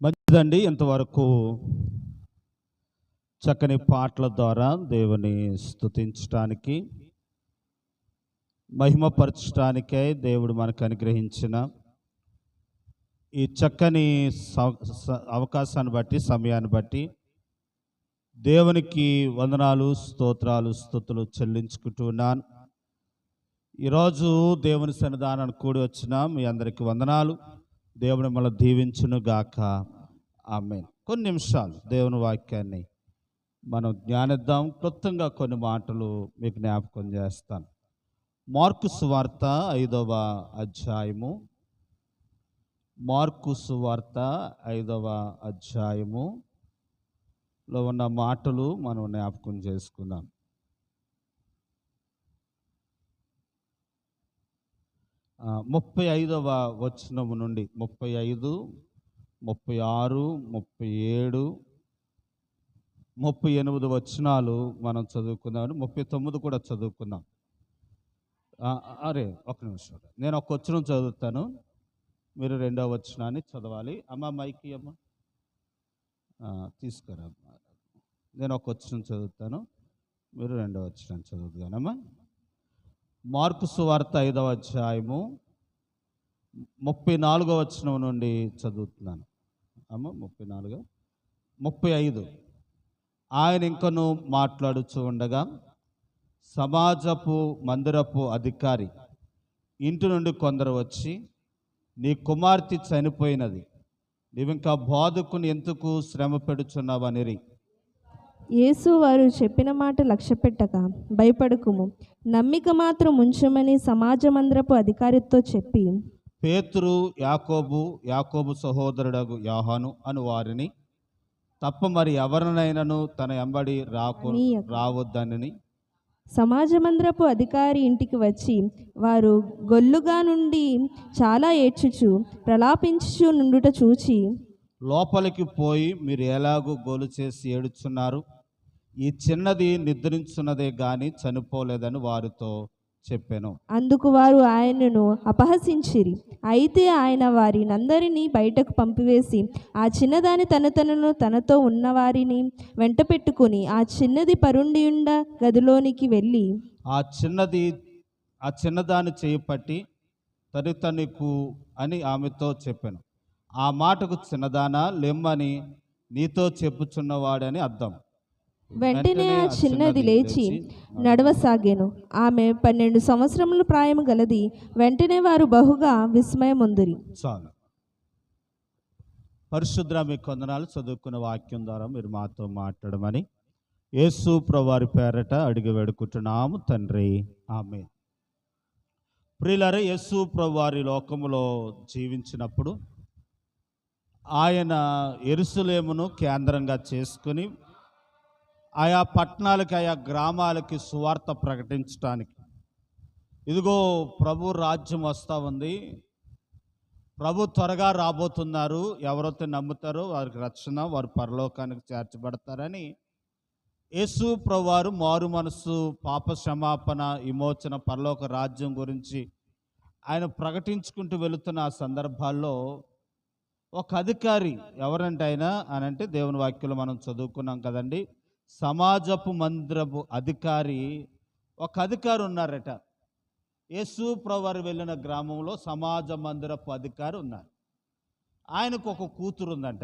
మంచిదండి ఇంతవరకు చక్కని పాటల ద్వారా దేవుని స్థుతించటానికి మహిమపరచటానికే దేవుడు మనకు అనుగ్రహించిన ఈ చక్కని స- అవకాశాన్ని బట్టి సమయాన్ని బట్టి దేవునికి వందనాలు స్తోత్రాలు స్థుతులు చెల్లించుకుంటున్నాను ఈరోజు దేవుని సన్నిధానాన్ని కూడి వచ్చిన మీ అందరికీ వందనాలు. దేవుని మళ్ళీ దీవించును గాక. ఆమె కొన్ని నిమిషాలు దేవుని వాక్యాన్ని మనం జ్ఞానిద్దాం క్లుప్తంగా కొన్ని మాటలు మీకు జ్ఞాపకం చేస్తాను. మార్కు సువార్త ఐదవ అధ్యాయము. మార్కు సువార్త ఐదవ అధ్యాయము లో ఉన్న మాటలు మనం జ్ఞాపకం చేసుకుందాం. ముప్పై ఐదవ వచనము నుండి ముప్పై ఐదు ముప్పై ఆరు ముప్పై ఏడు ముప్పై ఎనిమిది వచనాలు మనం చదువుకున్నాము ముప్పై తొమ్మిది కూడా చదువుకుందాం అరే ఒక నిమిషం నేను ఒక వచనం చదువుతాను. మీరు రెండవ వచనాన్ని చదవాలి. అమ్మ మైకి అమ్మ తీసుకురా. నేను ఒక వచనం చదువుతాను. మీరు రెండవ వచనం చదువుతానమ్మా. మార్కు సువార్త ఐదవ అధ్యాయము ముప్పై నాలుగో వచనం నుండి చదువుతున్నాను. అమ్మ ముప్పై నాలుగు. ముప్పై ఐదు. ఆయన ఇంకను మాట్లాడుచు ఉండగా సమాజపు మందిరపు అధికారి ఇంటి నుండి కొందరు వచ్చి నీ కుమార్తె చనిపోయినది నీవింకా బోధకుని ఎందుకు శ్రమ పెడుచున్నావనిరి? యేసు వారు చెప్పిన మాట లక్ష్యపెట్టక భయపడకుము. నమ్మిక మాత్రం ఉంచమని సమాజమంద్రపు అధికారితో చెప్పి పేతురు యాకోబు యాకోబు సహోదరుడగు యాహాను అను వారిని తప్ప మరి ఎవరినైనాను తన ఎంబడి రాకు. రావద్దని సమాజమంద్రపు అధికారి ఇంటికి వచ్చి వారు గొల్లుగా నుండి చాలా ఏడ్చుచు ప్రలాపించుచు నుండుట చూచి లోపలికి పోయి మీరు ఎలాగూ గోలు చేసి ఏడుచున్నారు? ఈ చిన్నది నిద్రించున్నదే గాని చనిపోలేదని వారితో చెప్పాను. అందుకు వారు ఆయనను అపహసించిరి. అయితే ఆయన వారినందరినీ బయటకు పంపివేసి ఆ చిన్నదాని తన తనను తనతో ఉన్నవారిని వెంట పెట్టుకుని ఆ చిన్నది పరుండియుండ గదిలోనికి వెళ్ళి ఆ చిన్నది ఆ చిన్నదాన్ని చేయి పట్టి తని తనకు అని ఆమెతో చెప్పాను. ఆ మాటకు చిన్నదానా లెమ్మని నీతో చెప్పుచున్నవాడని అర్థం. వెంటనే ఆ చిన్నది లేచి నడవసాగాను. ఆమె పన్నెండు సంవత్సరముల ప్రాయము గలది వెంటనే వారు బహుగా విస్మయముందిరి. చాలు. పరిశుద్ర మీ కొందనాలు చదువుకున్న వాక్యం ద్వారా మీరు మాతో మాట్లాడమని యేసు ప్రవారి పేరట అడిగి వేడుకుంటున్నాము తండ్రి. ఆమె ప్రియులరే యేసు ప్రవారి లోకములో జీవించినప్పుడు ఆయన ఎరుసలేమును కేంద్రంగా చేసుకుని ఆయా పట్టణాలకి ఆయా గ్రామాలకి సువార్త ప్రకటించడానికి ఇదిగో ప్రభు రాజ్యం వస్తూ ఉంది. ప్రభు త్వరగా రాబోతున్నారు. ఎవరైతే నమ్ముతారో వారికి రక్షణ వారు పరలోకానికి చేర్చబడతారని. యేసు ప్రభువారు మారు మనసు పాప క్షమాపణ విమోచన పరలోక రాజ్యం గురించి ఆయన ప్రకటించుకుంటూ వెళుతున్న ఆ సందర్భాల్లో ఒక అధికారి ఎవరంటే ఆయన? అని అంటే దేవుని వాక్యలు మనం చదువుకున్నాం కదండి. సమాజపు మందిరపు అధికారి ఒక అధికారి ఉన్నారట. యేసు ప్రవారు వెళ్ళిన గ్రామంలో సమాజ మందిరపు అధికారి ఉన్నారు. ఆయనకు ఒక కూతురు ఉందంట.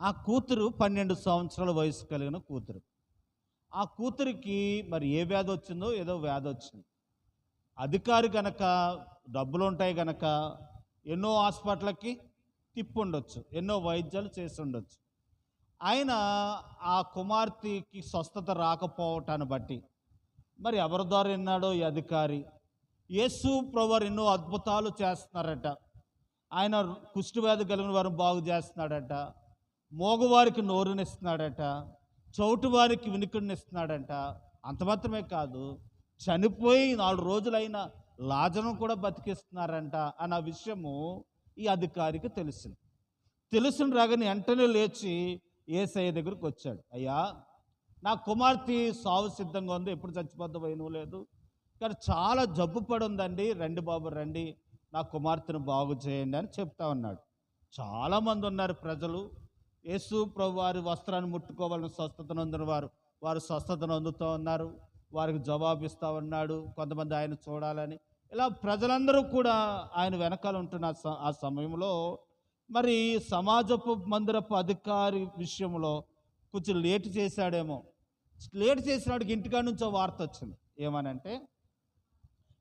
ఆ కూతురు పన్నెండు సంవత్సరాల వయసు కలిగిన కూతురు. ఆ కూతురికి మరి ఏ వ్యాధి వచ్చిందో ఏదో వ్యాధి వచ్చింది. అధికారి కనుక డబ్బులు ఉంటాయి కనుక ఎన్నో హాస్పిటల్కి తిప్పి ఉండొచ్చు ఎన్నో వైద్యాలు చేసి ఉండొచ్చు. ఆయన ఆ కుమార్తెకి స్వస్థత రాకపోవటాన్ని బట్టి. మరి ఎవరి ద్వారా విన్నాడో ఈ అధికారి? యేసు ప్రవర్ ఎన్నో అద్భుతాలు చేస్తున్నారట. ఆయన కుష్టివ్యాధి కలిగిన వారిని బాగు చేస్తున్నాడట. మోగవారికి నోరునిస్తున్నాడట. చౌటు వారికి వినికిడినిస్తున్నాడంట. అంత మాత్రమే కాదు చనిపోయి నాలుగు రోజులైన లాజనం కూడా బతికిస్తున్నారంట అన్న విషయము ఈ అధికారికి తెలిసింది. తెలిసిన రాగానే వెంటనే లేచి ఏసయ్య దగ్గరికి వచ్చాడు. అయ్యా నా కుమార్తె సావు సిద్ధంగా ఉంది. ఎప్పుడు చచ్చిపోద్దా పోయిన లేదు. కానీ చాలా జబ్బు పడి ఉందండి రండి బాబు రండి. నా కుమార్తెను బాగు చేయండి అని చెప్తా ఉన్నాడు. చాలామంది ఉన్నారు ప్రజలు. యేసు ప్రభు వారి వస్త్రాన్ని ముట్టుకోవాలని స్వస్థతను అందిన వారు. వారు స్వస్థతను అందుతూ ఉన్నారు. వారికి జవాబిస్తూ ఉన్నాడు. కొంతమంది ఆయన చూడాలని. ఇలా ప్రజలందరూ కూడా ఆయన వెనకాల ఉంటున్న స- ఆ సమయంలో మరి సమాజపు మందిరపు అధికారి విషయంలో కొంచెం లేట్ చేశాడేమో. లేట్ చేసినాడికి ఇంటికాడ నుంచో వార్త వచ్చింది. ఏమనంటే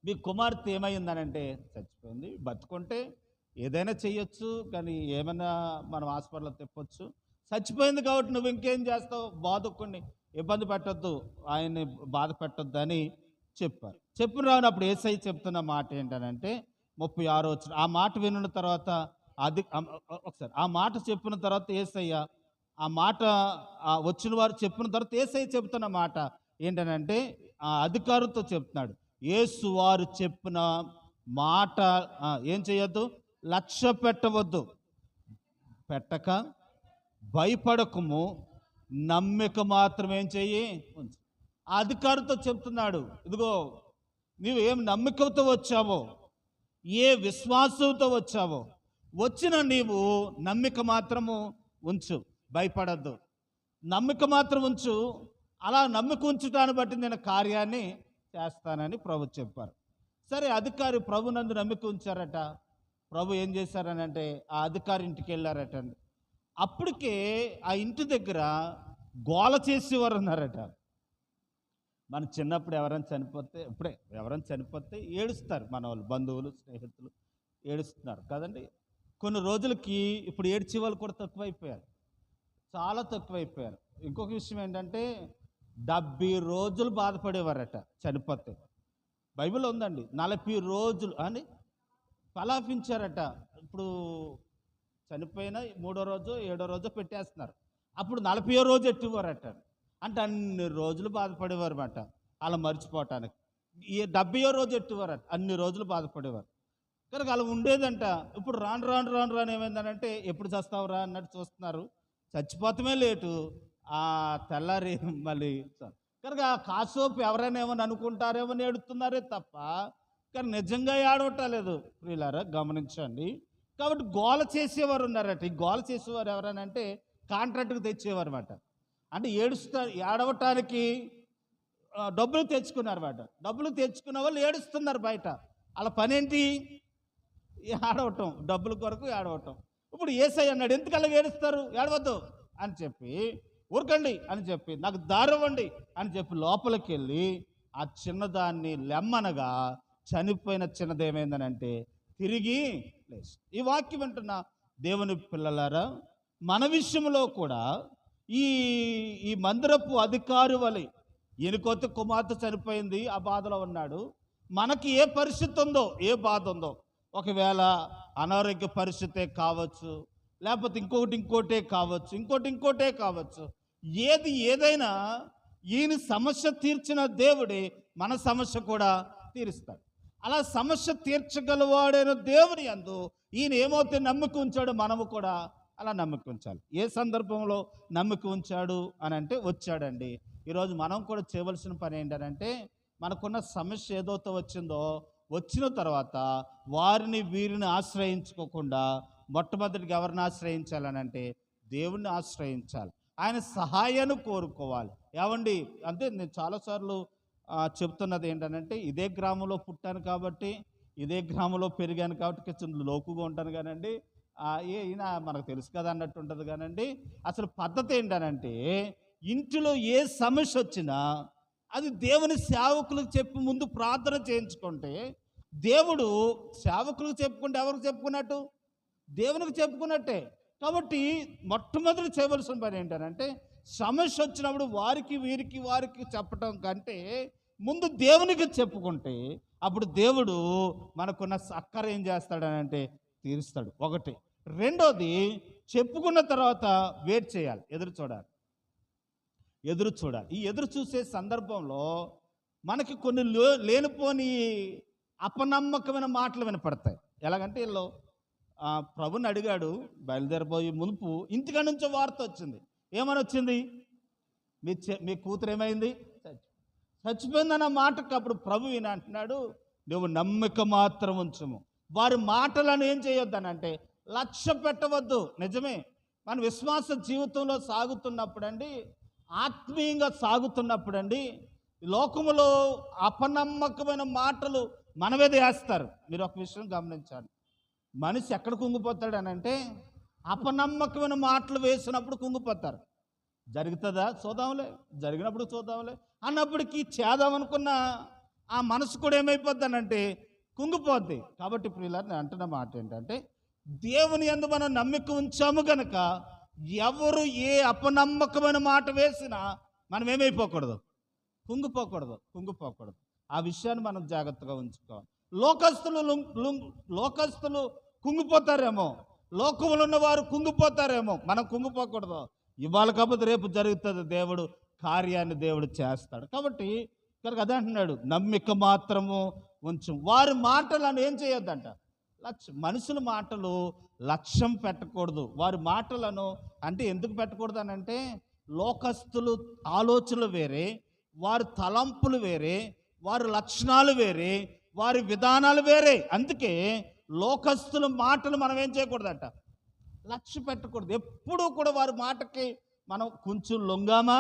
మీ కుమార్తె ఏమైందనంటే చచ్చిపోయింది. బతుకుంటే ఏదైనా చేయొచ్చు కానీ ఏమైనా మనం హాస్పిటల్లో తెప్పొచ్చు. చచ్చిపోయింది కాబట్టి నువ్వు ఇంకేం చేస్తావు? బాధకుని ఇబ్బంది పెట్టొద్దు. ఆయన్ని బాధ పెట్టొద్దు అని చెప్పారు. చెప్పిన రావున అప్పుడు ఏసై చెప్తున్న మాట ఏంటనంటే ముప్పై ఆరో వచ్చిన ఆ మాట విన్న తర్వాత అది ఒకసారి. ఆ మాట చెప్పిన తర్వాత ఏసయ్య ఆ మాట వచ్చిన వారు చెప్పిన తర్వాత ఏసయ్య చెప్తున్న మాట ఏంటనంటే ఆ అధికారులతో చెప్తున్నాడు. యేసు వారు చెప్పిన మాట ఏం చేయొద్దు? లక్ష్య పెట్టవద్దు. పెట్టక భయపడకము. నమ్మిక మాత్రం ఏం చెయ్యి? ఆ అధికారితో చెప్తున్నాడు. ఇదిగో నీవు ఏం నమ్మికతో వచ్చావో ఏ విశ్వాసంతో వచ్చావో వచ్చిన నీవు నమ్మిక మాత్రము ఉంచు భయపడద్దు. నమ్మిక మాత్రం ఉంచు అలా నమ్మిక ఉంచుటాన్ని బట్టి నేను కార్యాన్ని చేస్తానని ప్రభు చెప్పారు. సరే అధికారి ప్రభు నందు నమ్మిక ఉంచారట. ప్రభు ఏం చేశారని అంటే ఆ అధికారి ఇంటికి వెళ్ళారట అప్పటికే ఆ ఇంటి దగ్గర గోల చేసేవారు ఉన్నారట. మన చిన్నప్పుడు ఎవరైనా చనిపోతే ఇప్పుడే ఎవరైనా చనిపోతే ఏడుస్తారు మన వాళ్ళు బంధువులు స్నేహితులు ఏడుస్తున్నారు. కదండి? కొన్ని రోజులకి ఇప్పుడు ఏడ్చే వాళ్ళు కూడా తక్కువైపోయారు. చాలా తక్కువైపోయారు. ఇంకొక విషయం ఏంటంటే డెబ్బై రోజులు బాధపడేవారట చనిపోతే. బైబిల్ ఉందండి నలభై రోజులు అని పలాపించారట. ఇప్పుడు చనిపోయిన మూడో రోజు ఏడో రోజు పెట్టేస్తున్నారు. అప్పుడు నలభై రోజు ఎట్టువారట అంటే అన్ని రోజులు బాధపడేవారు అన్నమాట అలా మర్చిపోవటానికి. ఈ డెబ్బయో రోజు ఎట్టువారట అన్ని రోజులు బాధపడేవారు. కనుక అలా ఉండేదంట. ఇప్పుడు రాను రాను రాను రాను ఏమైందనంటే ఎప్పుడు చస్తావురా అన్నట్టు చూస్తున్నారు. చచ్చిపోతమే లేటు. ఆ తెల్లారి మళ్ళీ కనుక ఆ కాసోపు ఎవరైనా ఏమని అనుకుంటారేమో అని ఏడుతున్నారే తప్ప కానీ నిజంగా ఏడవటలేదు ప్రియులారా గమనించండి. కాబట్టి గోల చేసేవారు ఉన్నారట. ఈ గోల చేసేవారు ఎవరనంటే కాంట్రాక్ట్కి తెచ్చేవారు అనమాట అంటే ఏడుస్తా ఏడవటానికి డబ్బులు తెచ్చుకున్నారు అనమాట డబ్బులు తెచ్చుకున్న వాళ్ళు ఏడుస్తున్నారు బయట. వాళ్ళ పనేంటి? ఏడవటం డబ్బుల కొరకు ఏడవటం. ఇప్పుడు ఏసై అన్నాడు ఎందుకలా ఏడుస్తారు? ఏడవద్దు. అని చెప్పి ఊరకండి అని చెప్పి నాకు దారవ్వండి అని చెప్పి లోపలికి వెళ్ళి ఆ చిన్నదాన్ని లెమ్మనగా చనిపోయిన చిన్నది ఏమైందనంటే తిరిగి లేచి. ఈ వాక్యం వింటున్న దేవుని పిల్లలారా మన విషయంలో కూడా ఈ ఈ మందిరపు అధికారి వలె ఎనుకొత్త కుమార్తె చనిపోయింది ఆ బాధలో ఉన్నాడు. మనకి ఏ పరిస్థితి ఉందో ఏ బాధ ఉందో ఒకవేళ అనారోగ్య పరిస్థితే కావచ్చు లేకపోతే ఇంకొకటి ఇంకోటే కావచ్చు ఇంకోటి ఇంకోటే కావచ్చు ఏది ఏదైనా ఈయన సమస్య తీర్చిన దేవుడే మన సమస్య కూడా తీరుస్తాడు. అలా సమస్య తీర్చగలవాడైన దేవుని అందు ఈయన ఏమవుతే నమ్మిక ఉంచాడో మనము కూడా అలా నమ్మిక ఉంచాలి. ఏ సందర్భంలో నమ్మిక ఉంచాడు అని అంటే వచ్చాడండి. ఈరోజు మనం కూడా చేయవలసిన పని ఏంటంటే మనకున్న సమస్య ఏదైతే వచ్చిందో వచ్చిన తర్వాత వారిని వీరిని ఆశ్రయించుకోకుండా మొట్టమొదటికి ఎవరిని ఆశ్రయించాలని అంటే దేవుణ్ణి ఆశ్రయించాలి. ఆయన సహాయాన్ని కోరుకోవాలి. ఏమండి? అంటే నేను చాలాసార్లు చెప్తున్నది ఏంటంటే ఇదే గ్రామంలో పుట్టాను కాబట్టి ఇదే గ్రామంలో పెరిగాను కాబట్టి కొంచెం లోకుగా ఉంటాను కానండి ఏ ఈయన మనకు తెలుసు కదా అన్నట్టు ఉంటుంది కానండి. అసలు పద్ధతి ఏంటనంటే ఇంటిలో ఏ సమస్య వచ్చినా అది దేవుని సేవకులకు చెప్పి ముందు ప్రార్థన చేయించుకుంటే దేవుడు సేవకులకు చెప్పుకుంటే ఎవరికి చెప్పుకున్నట్టు? దేవునికి చెప్పుకున్నట్టే. కాబట్టి మొట్టమొదటి చేయవలసిన పని ఏంటంటే సమస్య వచ్చినప్పుడు వారికి వీరికి వారికి చెప్పటం కంటే ముందు దేవునికి చెప్పుకుంటే అప్పుడు దేవుడు మనకున్న సక్కర ఏం చేస్తాడనంటే తీరుస్తాడు. ఒకటి. రెండోది చెప్పుకున్న తర్వాత వెయిట్ చేయాలి. ఎదురు చూడాలి. ఎదురు చూడాలి. ఈ ఎదురు చూసే సందర్భంలో మనకి కొన్ని లో- లేనిపోని అపనమ్మకమైన మాటలు వినపడతాయి. ఎలాగంటే వీళ్ళు ప్రభుని అడిగాడు బయలుదేరబోయే మునుపు ఇంటికాడ నుంచో వార్త వచ్చింది. ఏమని వచ్చింది మీ చె- మీ కూతురు ఏమైంది? చచ్చిపోయిందన్న మాటకు అప్పుడు ప్రభు ఈయన అంటున్నాడు నువ్వు నమ్మిక మాత్రం ఉంచము. వారి మాటలను ఏం చేయొద్దని అంటే లక్ష్య పెట్టవద్దు. నిజమే. మన విశ్వాస జీవితంలో సాగుతున్నప్పుడండి ఆత్మీయంగా సాగుతున్నప్పుడు అండి లోకములో అపనమ్మకమైన మాటలు మన మీద వేస్తారు మీరు ఒక విషయం గమనించండి మనిషి ఎక్కడ కుంగిపోతాడు అని అంటే అపనమ్మకమైన మాటలు వేసినప్పుడు కుంగిపోతారు. జరుగుతుందా? చూద్దాంలే. జరిగినప్పుడు చూద్దాంలే. అన్నప్పటికీ చేద్దామనుకున్న ఆ మనసు కూడా ఏమైపోద్దానంటే కుంగిపోద్ది. కాబట్టి ప్రియులారు నేను అంటున్న మాట ఏంటంటే దేవుని ఎందు మనం నమ్మిక ఉంచాము గనక ఎవరు ఏ అపనమ్మకమైన మాట వేసినా మనం ఏమైపోకూడదు? కుంగిపోకూడదు కుంగిపోకూడదు. ఆ విషయాన్ని మనం జాగ్రత్తగా ఉంచుకోవాలి. లోకస్తులు లోకస్తులు కుంగిపోతారేమో. లోకములు ఉన్నవారు కుంగిపోతారేమో. మనం కుంగిపోకూడదు. ఇవాళ కాకపోతే రేపు జరుగుతుంది. దేవుడు కార్యాన్ని దేవుడు చేస్తాడు. కాబట్టి కనుక అదే అంటున్నాడు నమ్మిక మాత్రము ఉంచు. వారి మాటలను ఏం చేయొద్దంట? లక్ష్యం మనుషుల మాటలు లక్ష్యం పెట్టకూడదు. వారి మాటలను అంటే ఎందుకు పెట్టకూడదు అని అంటే లోకస్తులు ఆలోచనలు వేరే వారి తలంపులు వేరే వారి లక్షణాలు వేరే వారి విధానాలు వేరే. అందుకే లోకస్తుల మాటలు మనం ఏం చేయకూడదట? లక్ష్య పెట్టకూడదు. ఎప్పుడూ కూడా వారి మాటకి మనం కొంచెం లొంగామా?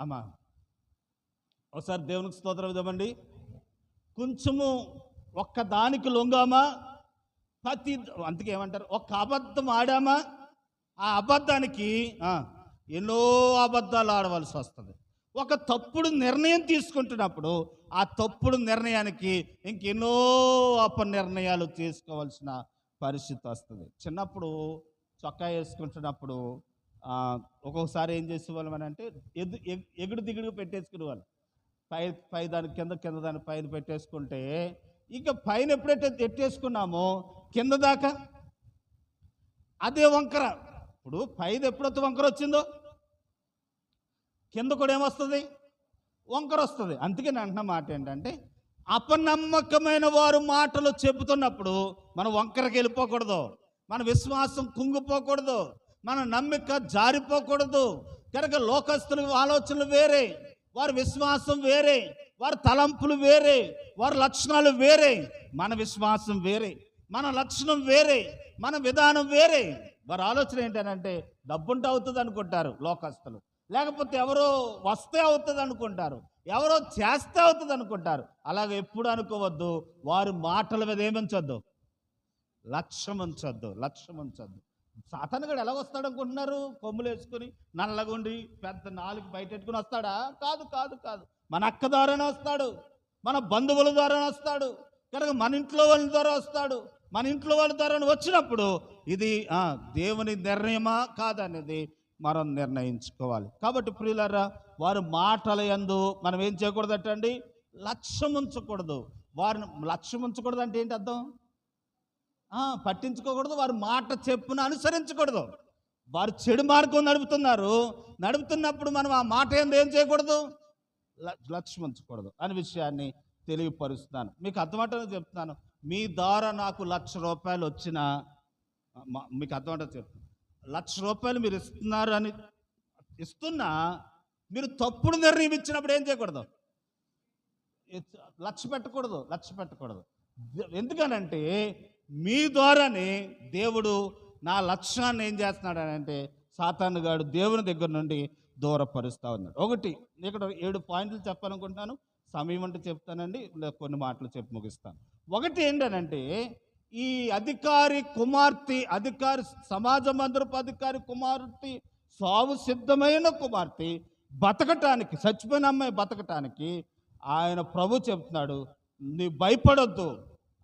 అమ్మా. ఒకసారి దేవునికి స్తోత్రం ఇద్దామండి కొంచెము ఒక్క దానికి లొంగామా? ప్రతి అందుకే ఏమంటారు? ఒక్క అబద్ధం ఆడామా? ఆ అబద్ధానికి ఎన్నో అబద్ధాలు ఆడవలసి వస్తుంది. ఒక తప్పుడు నిర్ణయం తీసుకుంటున్నప్పుడు ఆ తప్పుడు నిర్ణయానికి ఇంకెన్నో అప నిర్ణయాలు తీసుకోవాల్సిన పరిస్థితి వస్తుంది. చిన్నప్పుడు చొక్కా వేసుకుంటున్నప్పుడు ఒక్కొక్కసారి ఏం చేసేవాళ్ళం అని అంటే ఎదు ఎగ్- ఎగుడు దిగుడు పెట్టేసుకునే వాళ్ళు పై పై దాని కింద కింద దాని పైన పెట్టేసుకుంటే ఇక పైన ఎప్పుడైతే ఎట్టేసుకున్నామో కింద దాకా? అదే వంకర. ఇప్పుడు పైన ఎప్పుడైతే వంకర వచ్చిందో కింద కూడా ఏమొస్తుంది? వంకర వస్తుంది. అందుకే నేను అంటున్న మాట ఏంటంటే అపనమ్మకమైన వారు మాటలు చెబుతున్నప్పుడు మనం వంకరకి వెళ్ళిపోకూడదు. మన విశ్వాసం కుంగిపోకూడదు. మన నమ్మిక జారిపోకూడదు. కనుక లోకస్తులు ఆలోచనలు వేరే. వారి విశ్వాసం వేరే వారి తలంపులు వేరే వారి లక్షణాలు వేరే. మన విశ్వాసం వేరే మన లక్షణం వేరే మన విధానం వేరే. వారి ఆలోచన ఏంటంటే డబ్బుంటే అవుతుంది అనుకుంటారు లోకస్తులు. లేకపోతే ఎవరో వస్తే అవుతుంది అనుకుంటారు. ఎవరో చేస్తే అవుతుంది అనుకుంటారు. అలాగే ఎప్పుడు అనుకోవద్దు. వారి మాటల మీద చద్దు లక్ష్యం ఉంచొద్దు లక్ష్యం ఉంచొద్దు సాతానుగాడు ఎలా వస్తాడు అనుకుంటున్నారు? కొమ్ములు వేసుకుని నల్లగుండి పెద్ద నాలుగు బయట పెట్టుకుని వస్తాడా? కాదు కాదు కాదు. మన అక్క ద్వారానే వస్తాడు. మన బంధువుల ద్వారానే వస్తాడు. కనుక మన ఇంట్లో వాళ్ళ ద్వారా వస్తాడు. మన ఇంట్లో వాళ్ళ ద్వారా వచ్చినప్పుడు ఇది దేవుని నిర్ణయమా కాదనేది మనం నిర్ణయించుకోవాలి. కాబట్టి ప్రియులరా వారు మాటల యందు మనం ఏం చేయకూడదటండి? లక్ష్యం ఉంచకూడదు వారిని లక్ష్యం ఉంచకూడదు అంటే ఏంటి అర్థం? పట్టించుకోకూడదు. వారి మాట చెప్పును అనుసరించకూడదు. వారు చెడు మార్గం నడుపుతున్నారు. నడుపుతున్నప్పుడు మనం ఆ మాట ఏంది ఏం చేయకూడదు? లక్ష్మించకూడదు లక్ష్యం ఉంచకూడదు అనే విషయాన్ని తెలియపరుస్తున్నాను. మీకు అర్థమవుతుందని చెప్తున్నాను. మీ ద్వారా నాకు లక్ష రూపాయలు వచ్చిన మీకు అర్థమవుతుంది చెప్తున్నాను. లక్ష రూపాయలు మీరు ఇస్తున్నారు అని ఇస్తున్నా మీరు తప్పుడు నిర్ణయం ఇచ్చినప్పుడు ఏం చేయకూడదు? లక్ష లక్ష్య పెట్టకూడదు లక్ష్య పెట్టకూడదు. ఎందుకనంటే మీ ద్వారానే దేవుడు నా లక్ష్యాన్ని ఏం చేస్తున్నాడు అని అంటే సాతాను గాడు దేవుని దగ్గర నుండి దూరపరుస్తా ఉన్నాడు. ఒకటి ఇక్కడ ఏడు పాయింట్లు చెప్పాలనుకుంటున్నాను. సమయం అంటే చెప్తానండి కొన్ని మాటలు చెప్పి ముగిస్తాను. ఒకటి ఏంటనంటే ఈ అధికారి కుమార్తె అధికారి సమాజ మందిరపు అధికారి కుమార్తె సాగు సిద్ధమైన కుమార్తె బతకటానికి చచ్చిపోయిన అమ్మాయి బతకటానికి ఆయన ప్రభు చెప్తున్నాడు నీ భయపడొద్దు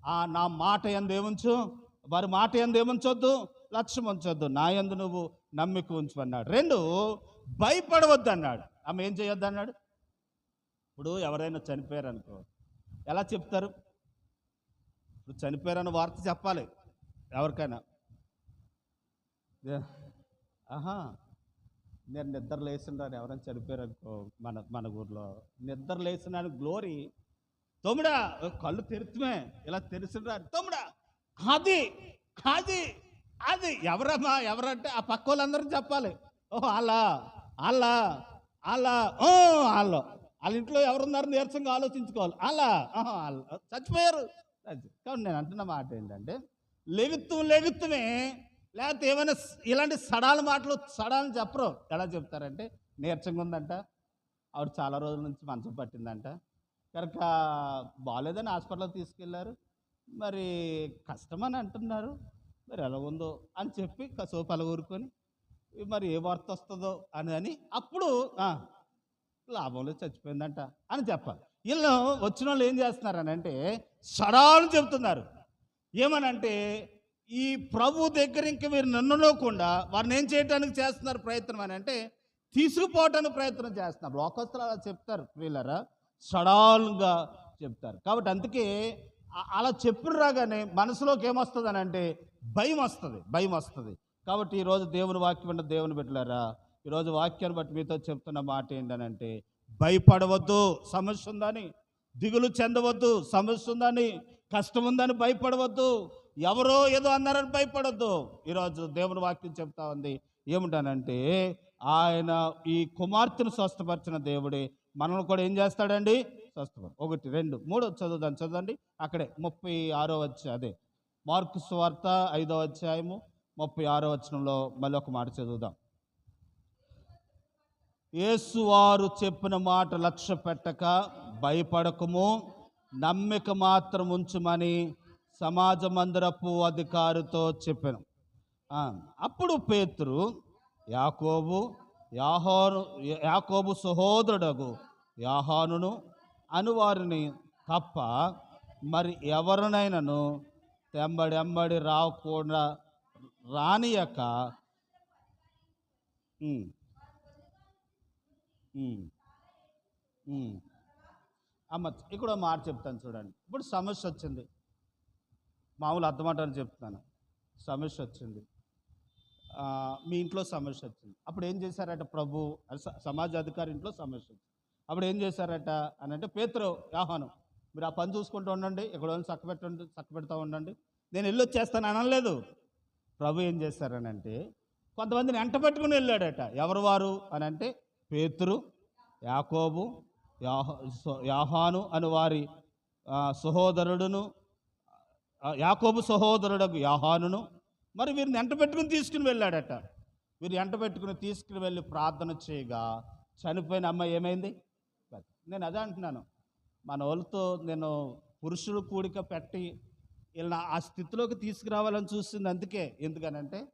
ఆ నా మాట ఎందు ఏముంచు? వారి మాట ఎందు ఏముంచొద్దు? లక్ష్యం ఉంచొద్దు. నా ఎందు నువ్వు నమ్మిక ఉంచు అన్నాడు. రెండు భయపడవద్దు అన్నాడు ఆమె ఏం చేయొద్దు అన్నాడు ఇప్పుడు ఎవరైనా చనిపోయారు అనుకో ఎలా చెప్తారు? ఇప్పుడు చనిపోయారన్న వార్త చెప్పాలి ఎవరికైనా. ఆహా నేను నిద్ర లేచిండ్రాని ఎవరైనా చనిపోయారు అనుకో మన మన ఊర్లో. నిద్ర లేచిన గ్లోరీ తమ్ముడా కళ్ళు తెరుతుమే ఇలా తెరిసిండ్రా తమ్ముడా అది అది అది ఎవరమ్మా ఎవరంటే ఆ పక్క వాళ్ళందరూ చెప్పాలి. ఓ అలా అలా అలా ఓ వాళ్ళు వాళ్ళ ఇంట్లో ఎవరున్నారు నీరసంగా ఆలోచించుకోవాలి. అలా చచ్చిపోయారు. కాబట్టి నేను అంటున్న మాట ఏంటంటే లెగుత్తు లెగుత్తుమే లేకపోతే ఏమైనా ఇలాంటి సడాల మాటలు సడాలని చెప్పరు. ఎలా చెప్తారంటే నీరసంగా ఉందంట. ఆవిడ చాలా రోజుల నుంచి మంచం పట్టిందంట. కనుక బాగాలేదని హాస్పిటల్కి తీసుకెళ్ళారు మరి కష్టమని అంటున్నారు. మరి ఎలా ఉందో అని చెప్పి కసోపు అలగూరుకొని మరి ఏ వార్త వస్తుందో అని అని అప్పుడు లాభంలో చచ్చిపోయిందంట అని చెప్పాలి. వీళ్ళు వచ్చిన వాళ్ళు ఏం చేస్తున్నారు అని అంటే సడాలు చెబుతున్నారు. ఏమనంటే ఈ ప్రభు దగ్గర ఇంక మీరు నన్నులోకుండా వారిని ఏం చేయడానికి చేస్తున్నారు ప్రయత్నం అని అంటే తీసుకుపోవటానికి ప్రయత్నం చేస్తున్నారు. లోకస్తులు అలా చెప్తారు వీళ్ళరా. సడాలుగా చెప్తారు. కాబట్టి అందుకే అలా చెప్పుడు రాగానే మనసులోకి ఏమొస్తుంది అని అంటే భయం వస్తుంది భయం వస్తుంది కాబట్టి ఈరోజు దేవుని వాక్యం అంటే దేవుని పెట్టలేరా ఈరోజు వాక్యాన్ని బట్టి మీతో చెప్తున్న మాట ఏంటనంటే భయపడవద్దు సమస్య ఉందని దిగులు చెందవద్దు సమస్య ఉందని కష్టం ఉందని భయపడవద్దు. ఎవరో ఏదో అన్నారని భయపడద్దు. ఈరోజు దేవుని వాక్యం చెప్తా ఉంది. ఏమిటానంటే ఆయన ఈ కుమార్తెను స్వస్థపరిచిన దేవుడే మనల్ని కూడా ఏం చేస్తాడండి? స్వస్థపరి. ఒకటి రెండు మూడు చదువుదాం చదవండి అక్కడే ముప్పై ఆరో వచ్చే అదే మార్కు స్వార్త ఐదో అధ్యాయము ముప్పై ఆరో వచనంలో మళ్ళీ ఒక మాట చదువుదాం. యేసు వారు చెప్పిన మాట లక్ష్య పెట్టక భయపడకము. నమ్మిక మాత్రం ఉంచుమని సమాజ మందిరపు అధికారితో చెప్పాను. అప్పుడు పేతురు యాకోబు యాహోను యాకోబు సహోదరుడగు యాహానును అనువారిని తప్ప మరి ఎవరినైనాను తెంబడెంబడి రాకుండా రానియక. అమ్మ ఇక్కడ మాట చెప్తాను చూడండి. ఇప్పుడు సమస్య వచ్చింది. మామూలు అర్థమాటని చెప్తాను సమస్య వచ్చింది. మీ ఇంట్లో సమస్య వచ్చింది. అప్పుడు ఏం చేశారట ప్రభు? స- సమాజ అధికారి ఇంట్లో సమస్య వచ్చింది. అప్పుడు ఏం చేశారట అని అంటే పేతురు యాహాను మీరు ఆ పని చూసుకుంటూ ఉండండి ఎక్కడ చక్క పెట్టండి చక్క పెడతా ఉండండి. నేను ఇల్లు వచ్చేస్తాను అనలేదు. ప్రభు ఏం చేశారనంటే కొంతమందిని ఎంట పెట్టుకుని వెళ్ళాడట. ఎవరు వారు? అని అంటే పేతురు యాకోబు యాహాను అని వారి సహోదరుడును యాకోబు సహోదరుడు యాహానును మరి వీరిని ఎంట పెట్టుకుని తీసుకుని వెళ్ళాడట. వీరు ఎంట పెట్టుకుని తీసుకుని వెళ్ళి ప్రార్థన చేయగా చనిపోయిన అమ్మాయి ఏమైంది? నేను అదే అంటున్నాను. మన వాళ్ళతో నేను పురుషులు కూడిక పెట్టి ఇలా ఆ స్థితిలోకి తీసుకురావాలని చూస్తుంది అందుకే. ఎందుకనంటే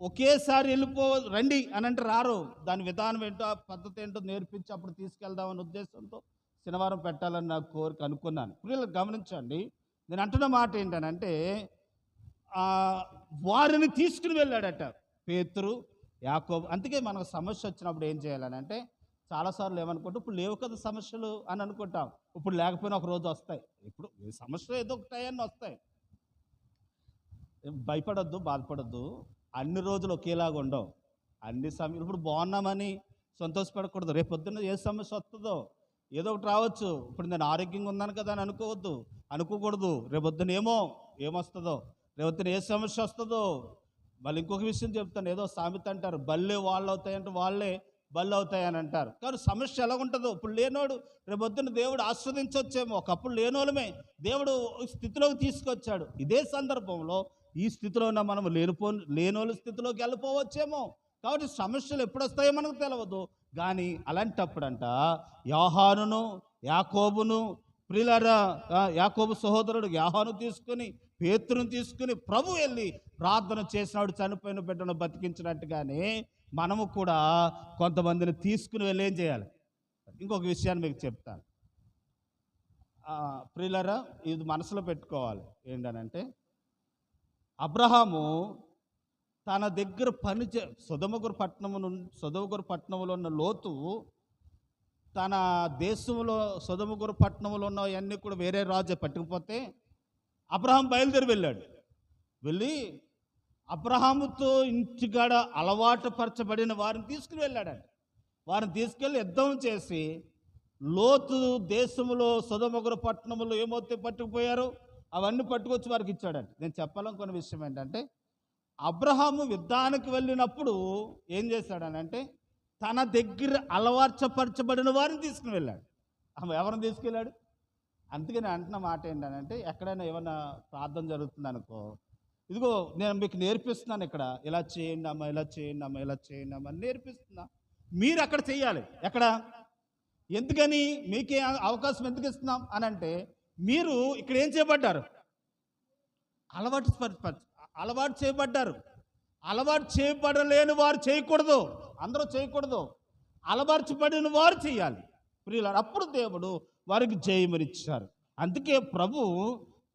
ఒకేసారి వెళ్ళిపో రండి అని అంటే రారు. దాని విధానం ఏంటో ఆ పద్ధతి ఏంటో నేర్పించి అప్పుడు తీసుకెళ్దామనే ఉద్దేశంతో శనివారం పెట్టాలని నాకు కోరిక అనుకున్నాను. పిల్లలు గమనించండి. నేను అంటున్న మాట ఏంటనంటే వారిని తీసుకుని వెళ్ళాడట. పేతురు యాకోబు అందుకే మనకు సమస్య వచ్చినప్పుడు ఏం చేయాలని అంటే చాలాసార్లు ఏమనుకుంటాం ఇప్పుడు లేవు కదా సమస్యలు అని అనుకుంటాం. ఇప్పుడు లేకపోయినా ఒక రోజు వస్తాయి. ఇప్పుడు సమస్యలు ఏదో ఒక టయాన్ని వస్తాయి. భయపడొద్దు బాధపడొద్దు. అన్ని రోజులు ఒకేలాగా ఉండవు. అన్ని సమయం ఇప్పుడు బాగున్నామని సంతోషపడకూడదు. రేపు పొద్దున్న ఏ సమస్య వస్తుందో ఏదో ఒకటి రావచ్చు. ఇప్పుడు నేను ఆరోగ్యంగా ఉన్నాను కదా అని అనుకోవద్దు. అనుకోకూడదు. రేపు ఏమో ఏమొస్తుందో. లేకపోతే ఏ సమస్య వస్తుందో? మళ్ళీ ఇంకొక విషయం చెప్తాను. ఏదో సామెత అంటారు బల్లే వాళ్ళు అవుతాయంటే వాళ్ళే బళ్ళు అవుతాయని అంటారు కానీ సమస్య ఎలా ఉంటుందో? ఇప్పుడు లేనోడు రేపు దేవుడు ఆస్వాదించవచ్చేమో ఒకప్పుడు లేనోళ్ళమే దేవుడు స్థితిలోకి తీసుకొచ్చాడు. ఇదే సందర్భంలో ఈ స్థితిలో ఉన్న మనం లేనిపో లేనోళ్ళ స్థితిలోకి వెళ్ళిపోవచ్చేమో. కాబట్టి సమస్యలు ఎప్పుడు వస్తాయో మనకు తెలియదు కానీ అలాంటప్పుడంట యాహానును యాకోబును ప్రిలరా యాకోబు సహోదరుడు యాహాను తీసుకుని పేతును తీసుకుని ప్రభు వెళ్ళి ప్రార్థన చేసినాడు చనిపోయిన బిడ్డను బతికించినట్టుగానే మనము కూడా కొంతమందిని తీసుకుని వెళ్ళి ఏం చేయాలి? ఇంకొక విషయాన్ని మీకు చెప్తాను. ప్రిలరా ప్రియులరా ఇది మనసులో పెట్టుకోవాలి. ఏంటనంటే అబ్రహాము తన దగ్గర పని చే సుధమగురు పట్టణము నుండి సుధమగురు పట్టణంలో ఉన్న లోతు తన దేశంలో సుధమగురు పట్టణంలో ఉన్న అన్నీ కూడా వేరే రాజు పట్టుకుపోతే అబ్రహాం బయలుదేరి వెళ్ళాడు. వెళ్ళి అబ్రహాముతో ఇంటికాడ అలవాటు పరచబడిన వారిని తీసుకుని వెళ్ళాడంట. వారిని తీసుకెళ్ళి యుద్ధం చేసి లోతు దేశంలో సుధమగురు పట్టణంలో ఏమవుతే పట్టుకుపోయారు అవన్నీ పట్టుకొచ్చి వారికి ఇచ్చాడంట. నేను చెప్పాలనుకున్న విషయం ఏంటంటే అబ్రహాము యుద్ధానికి వెళ్ళినప్పుడు ఏం చేశాడనంటే తన దగ్గర అలవార్చపరచబడిన వారిని తీసుకుని వెళ్ళాడు. ఆమె ఎవరిని తీసుకెళ్ళాడు? అందుకని అంటున్న మాట ఏంటంటే ఎక్కడైనా ఏమైనా ప్రార్థన జరుగుతుంది అనుకో ఇదిగో నేను మీకు నేర్పిస్తున్నాను ఇక్కడ. ఇలా చేయండి అమ్మ ఇలా చేయండి అమ్మ ఇలా చేయండి అమ్మ నేర్పిస్తున్నా. మీరు అక్కడ చేయాలి. ఎక్కడ? ఎందుకని మీకే అవకాశం ఎందుకు ఇస్తున్నాం అని అంటే మీరు ఇక్కడ ఏం చేయబడ్డారు? అలవాటు అలవాటు చేయబడ్డారు. అలవాటు చేయబడలేని వారు చేయకూడదు. అందరూ చేయకూడదు. అలవర్చిపడిన వారు చేయాలి. ప్రియులారు అప్పుడు దేవుడు వారికి జయమనిచ్చారు అందుకే ప్రభు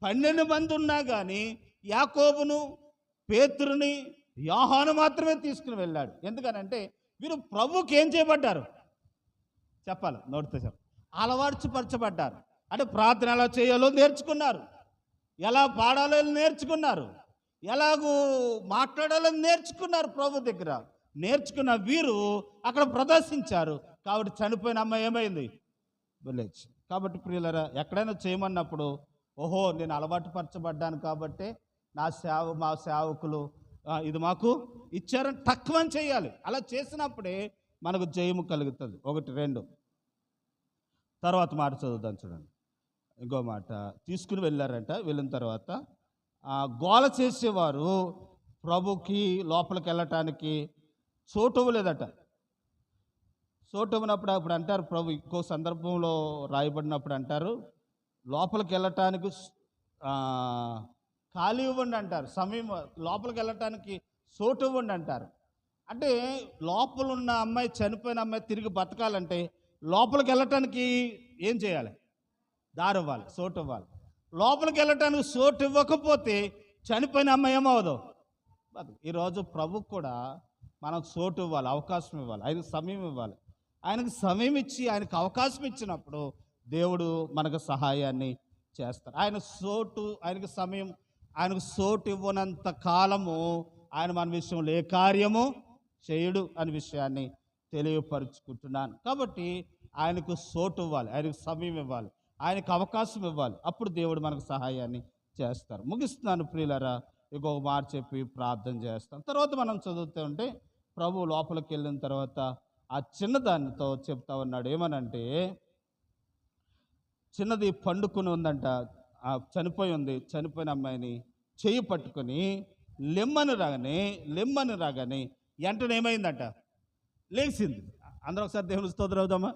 పన్నెండు మంది ఉన్నా కానీ యాకోబును పేతురుని యాహాను మాత్రమే తీసుకుని వెళ్ళాడు. ఎందుకనంటే వీరు ప్రభుకి ఏం చేయబడ్డారు? చెప్పాలి నోటితో చెప్ప. అలవర్చుపరచబడ్డారు. అంటే ప్రార్థన ఎలా చేయాలో నేర్చుకున్నారు. ఎలా పాడాలో నేర్చుకున్నారు. ఎలాగూ మాట్లాడాలో నేర్చుకున్నారు ప్రభు దగ్గర. నేర్చుకున్న వీరు అక్కడ ప్రదర్శించారు. కాబట్టి చనిపోయిన అమ్మాయి ఏమైంది? విలేజ్. కాబట్టి ప్రియులరా ఎక్కడైనా చేయమన్నప్పుడు ఓహో నేను అలవాటు పరచబడ్డాను కాబట్టి నా సేవ మా సేవకులు ఇది మాకు ఇచ్చారని తక్కువ చేయాలి. అలా చేసినప్పుడే మనకు జయము కలుగుతుంది. ఒకటి రెండు. తర్వాత మాట చదువుదాం చూడండి. ఇంకో మాట. తీసుకుని వెళ్ళారంట. వెళ్ళిన తర్వాత గోల చేసేవారు ప్రభుకి లోపలికి వెళ్ళటానికి చోటు ఇవ్వలేదట చోటు ఇవ్వనప్పుడు అప్పుడు అంటారు ప్రభు ఇంకో సందర్భంలో రాయబడినప్పుడు అంటారు లోపలికి వెళ్ళటానికి ఖాళీ ఇవ్వండి అంటారు. సమయం లోపలికి వెళ్ళటానికి చోటు ఇవ్వండి అంటారు. అంటే లోపల ఉన్న అమ్మాయి చనిపోయిన అమ్మాయి తిరిగి బతకాలంటే లోపలికి వెళ్ళటానికి ఏం చేయాలి? దారి ఇవ్వాలి చోటు ఇవ్వాలి లోపలికి వెళ్ళటానికి చోటు ఇవ్వకపోతే చనిపోయిన అమ్మాయి ఏమవదు ఈరోజు ప్రభు కూడా మనకు చోటు ఇవ్వాలి అవకాశం ఇవ్వాలి ఆయనకు సమయం ఇవ్వాలి. ఆయనకు సమయం ఇచ్చి ఆయనకు అవకాశం ఇచ్చినప్పుడు దేవుడు మనకు సహాయాన్ని చేస్తారు. ఆయన చోటు ఆయనకు సమయం ఆయనకు చోటు ఇవ్వనంత కాలము ఆయన మన విషయంలో ఏ కార్యము చేయడు అనే విషయాన్ని తెలియపరుచుకుంటున్నాను. కాబట్టి ఆయనకు చోటు ఇవ్వాలి ఆయనకు సమయం ఇవ్వాలి ఆయనకు అవకాశం ఇవ్వాలి. అప్పుడు దేవుడు మనకు సహాయాన్ని చేస్తారు. ముగిస్తున్నాను ప్రియులరా ఇంకొక మాట చెప్పి ప్రార్థన చేస్తాం. తర్వాత మనం చదువుతూ ఉంటే ప్రభు లోపలికి వెళ్ళిన తర్వాత ఆ చిన్నదానితో చెప్తా ఉన్నాడు. ఏమనంటే చిన్నది పండుకుని ఉందంట. చనిపోయి ఉంది. చనిపోయిన అమ్మాయిని చెయ్యి పట్టుకుని లెమ్మని రాగానే లెమ్మని రాగానే వెంటనే ఏమైందంట? లేచింది. అందరూ ఒకసారి దేవుని స్తోత్రం అవుదామా?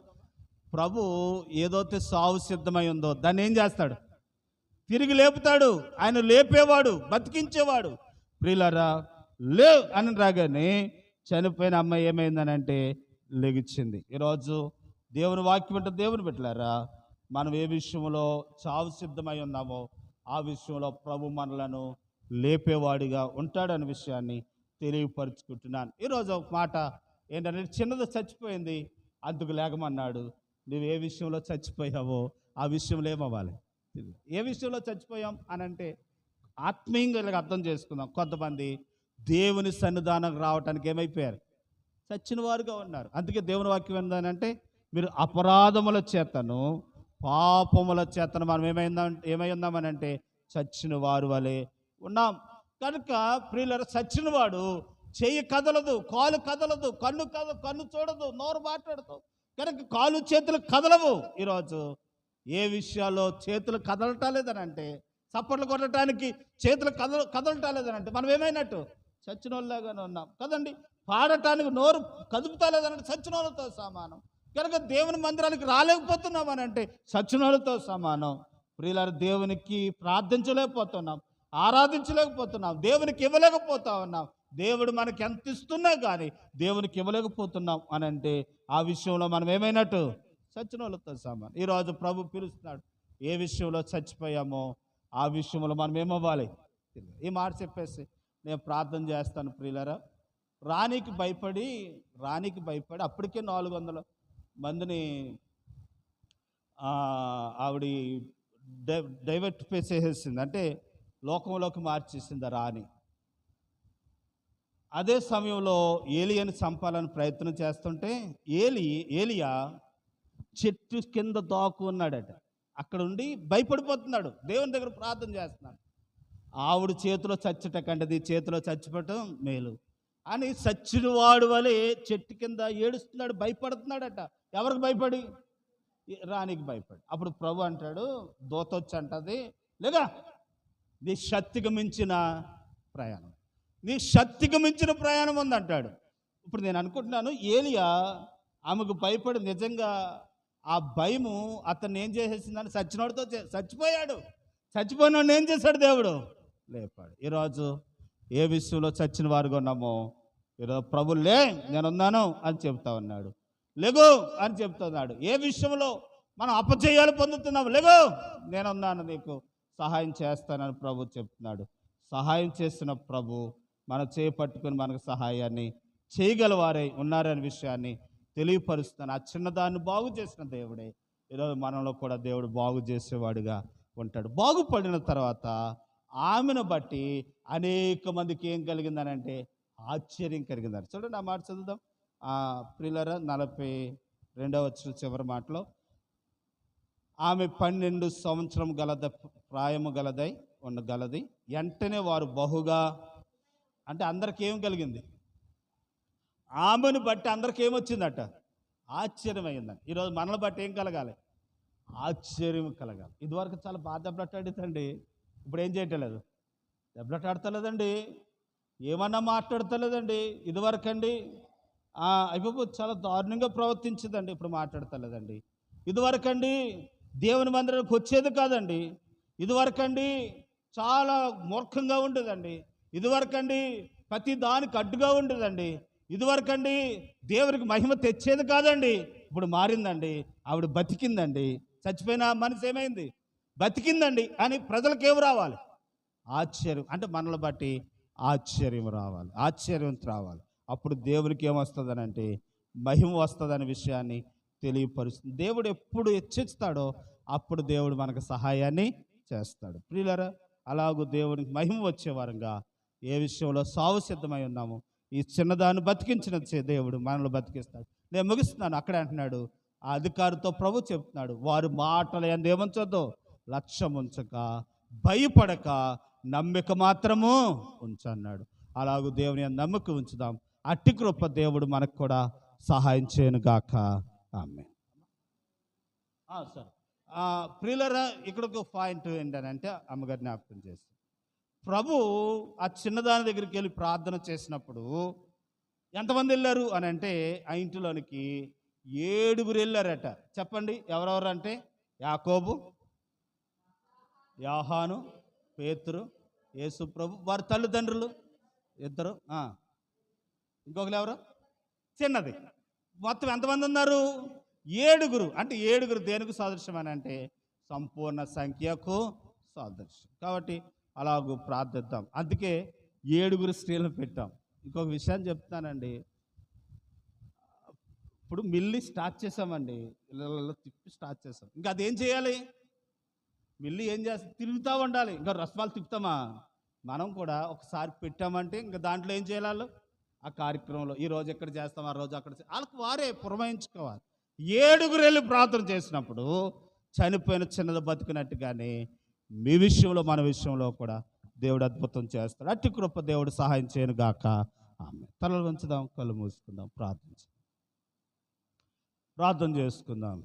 ప్రభు ఏదైతే సావు సిద్ధమై ఉందో దాన్ని ఏం చేస్తాడు? తిరిగి లేపుతాడు. ఆయన లేపేవాడు బతికించేవాడు. ప్రియులరా లేవ్ అని రాగానే చనిపోయిన అమ్మాయి ఏమైందని అంటే లెగిచ్చింది ఈరోజు దేవుని వాక్యం అంటే దేవుని పెట్టలేరా మనం ఏ విషయంలో చావు సిద్ధమై ఉన్నామో ఆ విషయంలో ప్రభు మనలను లేపేవాడిగా ఉంటాడనే విషయాన్ని తెలియపరుచుకుంటున్నాను. ఈరోజు ఒక మాట ఏంటంటే చిన్నది చచ్చిపోయింది అందుకు లేకమన్నాడు నువ్వు ఏ విషయంలో చచ్చిపోయావో ఆ విషయంలో ఏమవ్వాలి? ఏ విషయంలో చచ్చిపోయాం అని అంటే ఆత్మీయంగా అర్థం చేసుకుందాం. కొంతమంది దేవుని సన్నిధానం రావటానికి ఏమైపోయారు? చచ్చిన వారుగా ఉన్నారు. అందుకే దేవుని వాక్యం ఏంటంటే మీరు అపరాధముల చేతను పాపముల చేతను మనం ఏమైందా ఏమై ఉన్నామని అంటే చచ్చిన వారు వలె ఉన్నాం. కనుక ప్రియుల చచ్చిన వాడు చెయ్యి కదలదు కాలు కదలదు కన్ను కద కన్ను చూడదు నోరు మాట్లాడదు. కనుక కాలు చేతులు కదలవు. ఈరోజు ఏ విషయాల్లో చేతులు కదలటం లేదని అంటే చప్పట్లు కొట్టడానికి చేతులు కదల కదలటం లేదని అంటే మనం ఏమైనట్టు? చచ్చిన వాళ్ళలాగానే ఉన్నాం. కదండి? పాడటానికి నోరు కదుపుతా లేదనంటే చచ్చిన వాళ్ళతో సమానం. కనుక దేవుని మందిరానికి రాలేకపోతున్నాం అని అంటే చచ్చిన వాళ్ళతో సమానం. ప్రియులారు దేవునికి ప్రార్థించలేకపోతున్నాం. ఆరాధించలేకపోతున్నాం. దేవునికి ఇవ్వలేకపోతా ఉన్నాం. దేవుడు మనకి ఎంత ఇస్తున్నా కానీ దేవునికి ఇవ్వలేకపోతున్నాం అని అంటే ఆ విషయంలో మనం ఏమైనట్టు? చచ్చిన వాళ్ళతో సమానం ఈరోజు ప్రభు పిలుస్తున్నాడు ఏ విషయంలో చచ్చిపోయామో ఆ విషయంలో మనం ఏమవ్వాలి? ఈ మాట చెప్పేసి నేను ప్రార్థన చేస్తాను ప్రియులరా. రాణికి భయపడి రాణికి భయపడి అప్పటికే నాలుగు వందల మందిని ఆవిడ డై డైవర్ట్ చేసేసింది. అంటే లోకంలోకి మార్చేసింది ఆ రాణి. అదే సమయంలో ఏలియని చంపాలని ప్రయత్నం చేస్తుంటే ఏలి ఏలియా చెట్టు కింద దాకు ఉన్నాడట అక్కడ ఉండి భయపడిపోతున్నాడు. దేవుని దగ్గర ప్రార్థన చేస్తున్నాడు. ఆవిడ చేతిలో చచ్చట కంటది చేతిలో చచ్చిపోవటం మేలు. అని చచ్చిన వాడు వలె చెట్టు కింద ఏడుస్తున్నాడు భయపడుతున్నాడట. ఎవరికి భయపడి? రానికి భయపడి. అప్పుడు ప్రభు అంటాడు దోత వచ్చి అంటది లేదా నీ శక్తికి మించిన ప్రయాణం. నీ శక్తికి మించిన ప్రయాణం ఉంది అంటాడు ఇప్పుడు నేను అనుకుంటున్నాను ఏలియా ఆమెకు భయపడి నిజంగా ఆ భయము అతన్ని ఏం చేసేసిందని చచ్చినోడితో చచ్చిపోయాడు. చచ్చిపోయినోడిని ఏం చేశాడు దేవుడు? లేపాడు. ఈరోజు ఏ విషయంలో చచ్చిన వారుగా ఉన్నామో ఈరోజు ప్రభు లే నేనున్నాను అని చెప్తా ఉన్నాడు. లెగు అని చెప్తున్నాడు. ఏ విషయంలో మనం అపజయాలు పొందుతున్నాము లెగు నేనున్నాను నీకు. సహాయం చేస్తానని ప్రభు చెప్తున్నాడు. సహాయం చేసిన ప్రభు మన చేపట్టుకుని మనకు సహాయాన్ని చేయగలవారై ఉన్నారనే విషయాన్ని తెలియపరుస్తున్నాను ఆ చిన్నదాన్ని బాగు చేసిన దేవుడే. ఈరోజు మనలో కూడా దేవుడు బాగు చేసేవాడుగా ఉంటాడు. బాగుపడిన తర్వాత ఆమెను బట్టి అనేక మందికి ఏం కలిగిందనంటే ఆశ్చర్యం కలిగిందని చూడండి ఆ మాట చదువుదాం. ఆ ప్రిలర నలభై రెండవ వచ్చిన చివరి మాటలో ఆమె పన్నెండు సంవత్సరం గలద ప్రాయము గలదై ఉన్న గలది వెంటనే వారు బహుగా అంటే అందరికి ఏం కలిగింది? ఆమెను బట్టి అందరికి ఏమొచ్చిందట ఆశ్చర్యం ఈరోజు మనల్ని బట్టి ఏం కలగాలి? ఆశ్చర్యం కలగాలి. ఇదివరకు చాలా బాగా దెబ్బలాటాడితండి ఇప్పుడు ఏం చేయటలేదు దెబ్బలాటాడతలేదండి ఏమన్నా మాట్లాడతలేదండి. ఇదివరకండి. అయిపోయి చాలా దారుణంగా ప్రవర్తించదండి ఇప్పుడు మాట్లాడతలేదండి. ఇదివరకండి దేవుని మందిరానికి వచ్చేది కాదండి. ఇదివరకండి చాలా మూర్ఖంగా ఉండేదండి. ఇదివరకండి ప్రతి దానికి అడ్డుగా ఉండేదండి. ఇదివరకండి దేవునికి మహిమ తెచ్చేది కాదండి. ఇప్పుడు మారిందండి. ఆవిడ బతికిందండి. చచ్చిపోయిన మనసు ఏమైంది? బతికిందండి అని ప్రజలకు ఏం రావాలి? ఆశ్చర్యం అంటే మనల్ని బట్టి ఆశ్చర్యం రావాలి ఆశ్చర్యం రావాలి. అప్పుడు దేవునికి ఏమొస్తుందని అంటే మహిమ వస్తుందనే విషయాన్ని తెలియపరుస్తుంది. దేవుడు ఎప్పుడు హెచ్చిస్తాడో అప్పుడు దేవుడు మనకు సహాయాన్ని చేస్తాడు. ప్రియులరా అలాగూ దేవునికి మహిమ వచ్చే వారంగా ఏ విషయంలో సావు సిద్ధమై ఉన్నాము ఈ చిన్నదాన్ని బతికించిన దేవుడు మనల్ని బతికిస్తాడు. నేను ముగిస్తున్నాను అక్కడే అంటున్నాడు ఆ అధికారితో ప్రభు చెప్తున్నాడు వారు మాటలు ఎందు చూద్దాం లక్ష్యం ఉంచక భయపడక నమ్మిక మాత్రము ఉంచన్నాడు. అలాగూ దేవుని యందు నమ్మిక ఉంచుదాం. అట్టి కృప దేవుడు మనకు కూడా సహాయం చేయను గాక. ఆమె సరే. ప్రియులరా ఇక్కడ ఒక పాయింట్ ఏంటంటే అమ్మగారి జ్ఞాపకం చేసి ప్రభు ఆ చిన్నదాని దగ్గరికి వెళ్ళి ప్రార్థన చేసినప్పుడు ఎంతమంది వెళ్ళారు అని అంటే ఆ ఇంటిలోనికి ఏడుగురు వెళ్ళారట. చెప్పండి ఎవరెవరు అంటే? యాకోబు యాహాను పేతురు యేసు ప్రభు వారి తల్లిదండ్రులు ఇద్దరు. ఇంకొకరు ఎవరు? చిన్నది. మొత్తం ఎంతమంది ఉన్నారు? ఏడుగురు. అంటే ఏడుగురు దేనికి సాదృశ్యం అని అంటే సంపూర్ణ సంఖ్యకు సాదృశ్యం. కాబట్టి అలాగూ ప్రార్థిద్దాం. అందుకే ఏడుగురు స్త్రీలను పెట్టాం. ఇంకొక విషయాన్ని చెప్తానండి. ఇప్పుడు మిల్లి స్టార్ట్ చేసామండి. ఇళ్ళల్లో తిప్పి స్టార్ట్ చేసాం. ఇంకా అదేం చేయాలి? వెళ్ళి ఏం చేస్తా తిరుగుతూ ఉండాలి. ఇంకా రసమాలు తిప్పుతామా? మనం కూడా ఒకసారి పెట్టామంటే ఇంకా దాంట్లో ఏం చేయాలి ఆ కార్యక్రమంలో ఈ రోజు ఎక్కడ చేస్తాం ఆ రోజు అక్కడ వాళ్ళకి వారే పురమాయించుకోవాలి. ఏడుగురు వెళ్ళి ప్రార్థన చేసినప్పుడు చనిపోయిన చిన్నది బతికినట్టుగానే మీ విషయంలో మన విషయంలో కూడా దేవుడు అద్భుతం చేస్తాడు. అట్టి కృప దేవుడు సహాయం చేయను గాక. ఆమె తలలు ఉంచుదాం కళ్ళు మూసుకుందాం ప్రార్థించి. ప్రార్థన చేసుకుందాం.